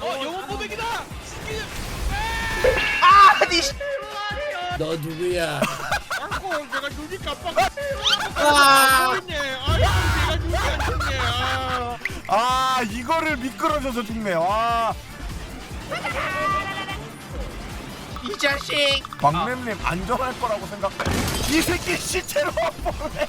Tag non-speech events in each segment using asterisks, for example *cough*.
어 영혼 고백이다. 아니 씨. 너 누구야? 아고 내가 눈이 깜빡. 아! 보이네. 아이고 내가 눈이 안 좋네. 아. 아 이거를 미끄러져서 죽네 와 이 자식 박냄님 안전할 거라고 생각해 이 새끼 시체로 보내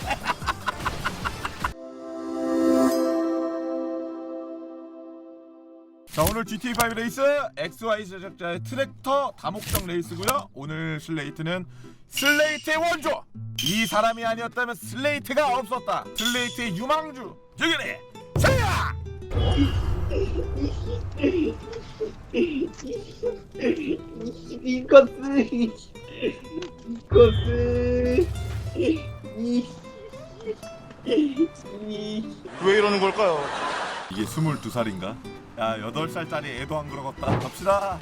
자 오늘 GTA5 레이스 XY 제작자의 트랙터 다목적 레이스고요. 오늘 슬레이트는 슬레이트의 원조! 이 사람이 아니었다면 슬레이트가 없었다. 슬레이트의 유망주 여기네 세야! 이것을 이것을 이왜 이러는 걸까요? 이게 22살인가? 야 8살짜리 애도 안 그러겠다 갑시다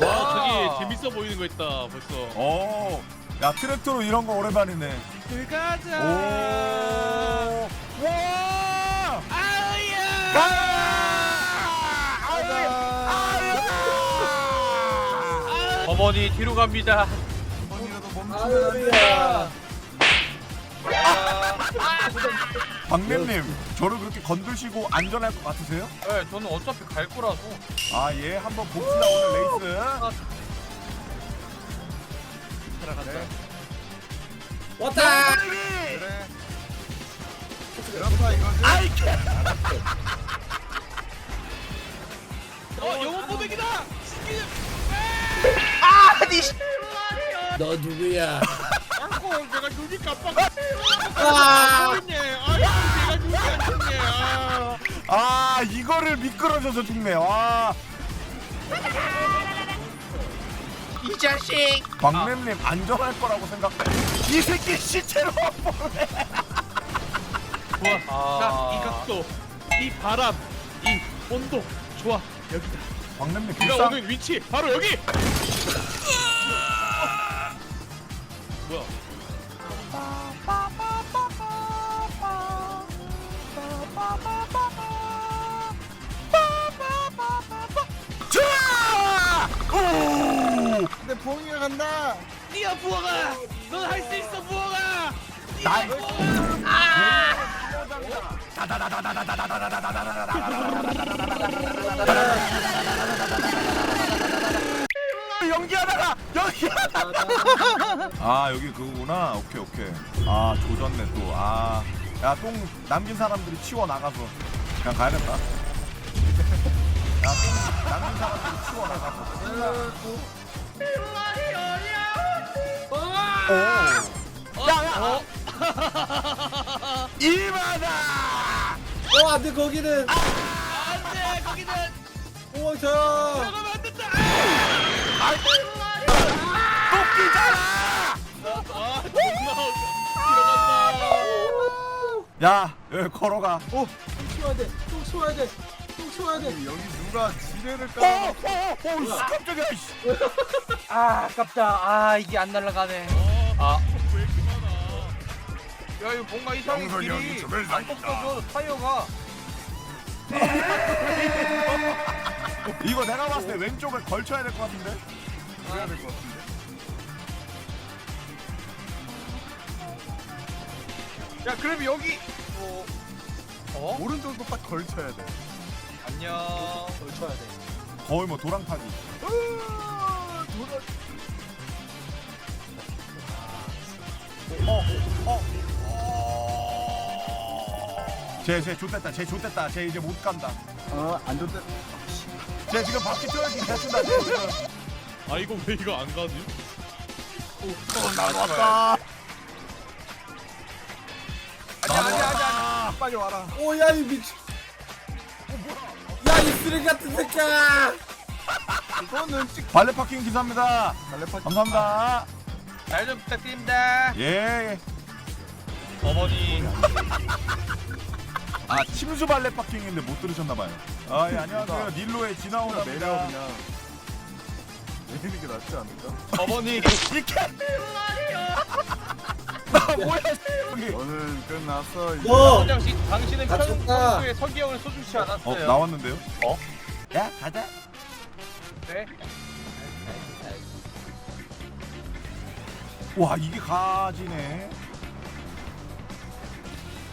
와 저기 재밌어 보이는 거 있다 벌써. 오, 야 트랙터로 이런 거 오랜만이네. 들어가자. 오, 와, 아야. 아, 어머니 뒤로 갑니다. 아유야 박냄님, 저를 그렇게 건드시고 안전할 것 같으세요? 네, 저는 어차피 갈 거라서. 아, 예, 한번 봅시다 오늘 레이스. 들어가자. 왔다 그래. 그렇다 이거지. 아이, 개. 어 영혼 고백이다. 아니 씨. 너 누구야? 아고 내가 눈이 깜빡. 아! 보이네. 아이고 내가 눈이 안 좋네. 아. 아, 이거를 미끄러져서 죽네. 와, 이 자식 박냄님 안전할 거라고 생각해. 이 새끼 시체로 보내. 좋아. 자, 이 각도, 이 바람, 이 온도 좋아. 여기다. 박냄님 내가 불쌍. 오는 위치 바로 여기. 근데 봉이가 간다. 뛰어 부어가. 넌 할 수 있어 부어가. 나 연기하다가 연기하다가. 아 여기 그거구나. 오케이 오케이. 아 조졌네 또 아 야 똥 남긴 사람들이 치워 나가서. 그냥 가야겠다. 야똥 남긴 사람들이 치워 나가서. 오 야야 이마다! 어 *laughs* 안돼 거기는. 안돼 거기는. 도망쳐 들어가면 안 된다. 토끼잖아! 아 존나 들어간다. 야 여기 걸어가? 오똥 치워야 돼똥 치워야 돼똥 치워야 돼 여기 누가 지뢰를 오, 깔아? 오, 오, 오, 깜짝이야. 이씨. 아 아깝다 아 이게 안 날아가네 아. 야 이거 뭔가 이상해 영석이 길이 저걸 안 꺾어져 타이어가 *laughs* 이거 내가 봤을 때 왼쪽에 걸쳐야 될 것 같은데. 해야 될 것 같은데. 야 그럼 여기 어? 오른쪽도 딱 걸쳐야 돼. 안녕 걸쳐야 돼 거의 뭐 도랑타기. 어, 어, 어. 쟤, 쟤 좋댔다. 쟤 좋댔다. 쟤 이제 못 간다. 어 안 좋대. 쟤 지금 바퀴 쪼여기 됐다. 쟤 지금. 아 이거 왜 이거 안 가지? 나왔다. 아니야 아니야 아니야. 빨리 와라. 오야 이 미친 야이 쓰레기 같은 새끼야 이거는 찍. 발레 파킹 기사입니다. 달래파기. 감사합니다. 잘 좀 부탁드립니다 예. 어머니. *laughs* 아, 침수 발레 파킹인데 못 들으셨나봐요. 아, 예, 안녕하세요. 닐로의 내려 지나오랍니다. 그냥. 내리는 게 낫지 않을까? 어머니. 이렇게. 나 뭐야, 여기. 오늘 끝났어. 이제. 너 당신 당신은 다 쳤다. 평소에 서기형을 어, 않았어요 나왔는데요? 야 가자 네? 와 이게 가지네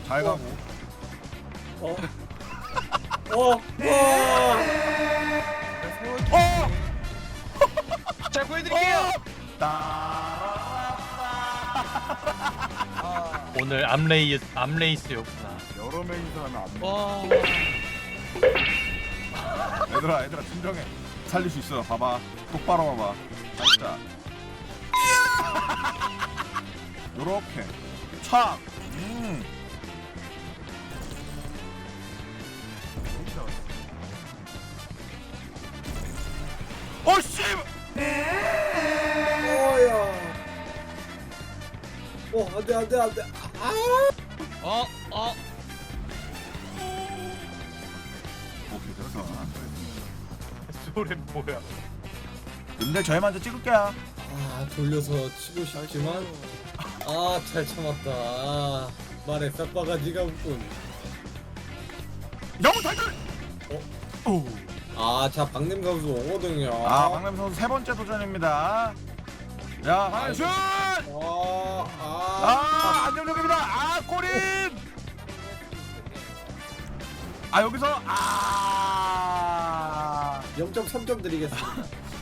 잘 가고 어. 어. 와. 어! 자 구해드릴게요 오늘 암레이 암레이스였구나. 여러 명이서 하면 안 돼. 와. *laughs* 얘들아 얘들아 진정해. 살릴 수 있어. 봐봐. 똑바로 봐봐. 진짜 *laughs* 요렇게. 착. 음. 어 씨 안돼 안돼 안돼. 아. 어, 어. 오케이 됐어 소렌 뭐야 근데 저희 먼저 찍을게요 아 돌려서 치고 싶지만 아 잘 참았다. 아, 말에 싹바가 지가 없군. 영웅 탈출 어? 오. 아자 박냄 감수 오거든요. 아 박남 선수 세 번째 도전입니다 야 슛! 아, 안정적입니다. 아 꼬린 아 여기서 아, 0.3점 드리겠습니다.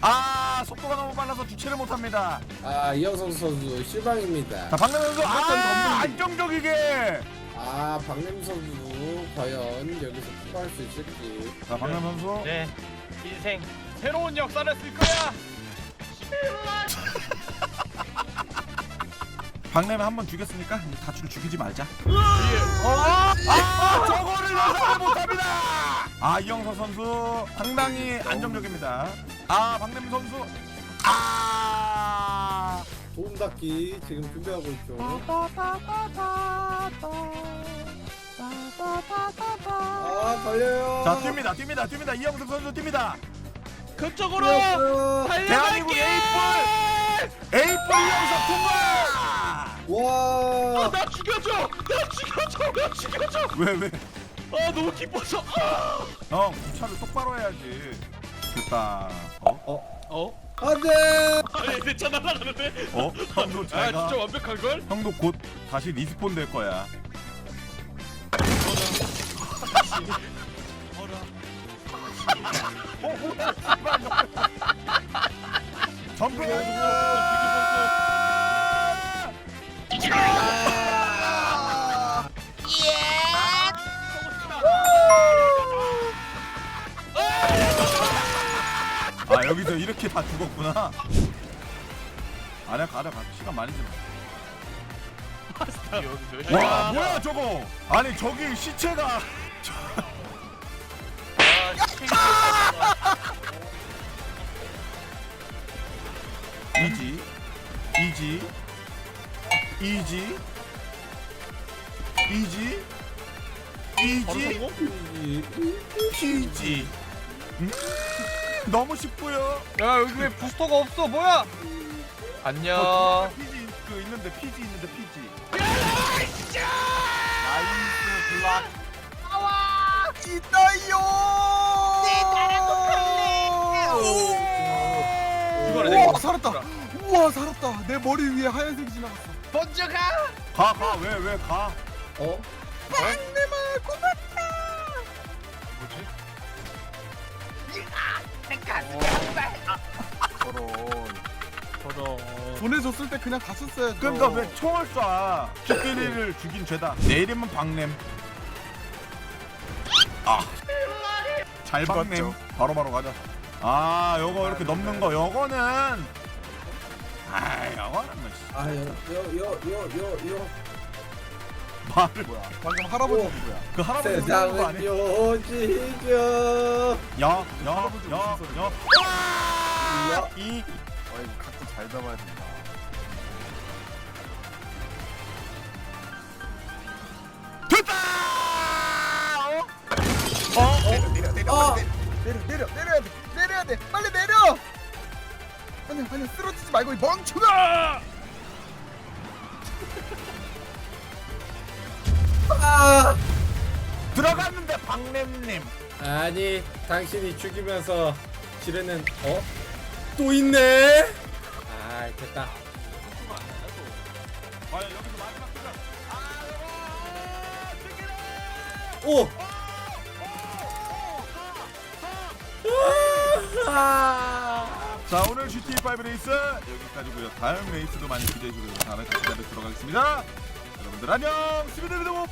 아 속도가 너무 빨라서 주체를 못합니다. 아 이영성 선수 실망입니다. 자 박남 선수 아 안정적이게! 아 박냄 선수 과연 여기서 투과할 수 있을지. 자 박남 선수. 네. 인생 새로운 역사를 쓸 거야 박남에 한번 죽였으니까 이제 다치를 죽이지 말자. 아! 저거를 예상을 못합니다! 아 이영서 선수 상당히 안정적입니다. 아 박남 선수. 아! 도움 닫기 지금 준비하고 있죠. 아 달려요. 자 뜁니다 뜁니다 뜁니다. 이영석 선수 뜁니다. 그쪽으로 뛰었어요. 대한민국 달려갈게. 에이플! 에이플 이영석 통과 와. 나 죽여줘. 나 죽여줘. 나 죽여줘. 왜 왜 아 너무 기뻐서. 아. 형 주차를 똑바로 해야지 됐다 어? 어? 안돼. 아니 내차 날아가는데. 어? 형도 아 잘가 진짜 완벽한 걸? 형도 곧 다시 리스폰 될 거야 점프 아 여기서 이렇게 다 죽었구나. 아니야 가자 가자 시간 많이 지나 *laughs* 와 뭐야 저거? 아니 저기 시체가. *laughs* 이지 이지 이지? 이지? 이지? 피지. 음? 너무 쉽고요. 야 여기 왜 부스터가 없어? 뭐야? 안녕. 피지 그 있는데 피지 있는데 피지. 나이스 블락. 이거는 내가 살았다. 우와 살았다. 내 머리 위에 하얀색이 지나갔어. 먼저 가 가 가 왜 왜 가? 어? 저런. 저런. 보내줬을 때 그냥 갔었어야죠. 그러니까 왜 총을 쏴? 죽기리를 죽인 죄다. 내 이름은 박냄. 아. 잘 박냄. 죽었죠. 바로 바로 가자. 아, 요거 이렇게 넘는 거. 요거는 아, 요거는 뭐 씨. 아여여여여여 말을 뭐야? 방금 할아버지 오. 누구야? 그 할아버지 부르는 거 세상은 아니야? 야, 할아버지 야, 무슨 소리야? 야. 아! 이아 이거 각도 잘 잡아야 된다. 됐다! 어? 어? 내려 내려 내려 아. 내려 내려 내려야 돼. 내려야 돼. 빨리 내려. 아니 아니 쓰러지지 말고 이 멍청아. 아. 들어갔는데 박냄님 아니 당신이 죽이면서 지뢰는 어? 또 있네? 아 됐다 과연 여기서 마지막 순간 오! 아! 자 오늘 GT5 레이스 여기까지고요. 다음 레이스도 많이 기대해 주세요 다음에 다시 뵙도록 하겠습니다. 여러분들 안녕! 스비드비드봅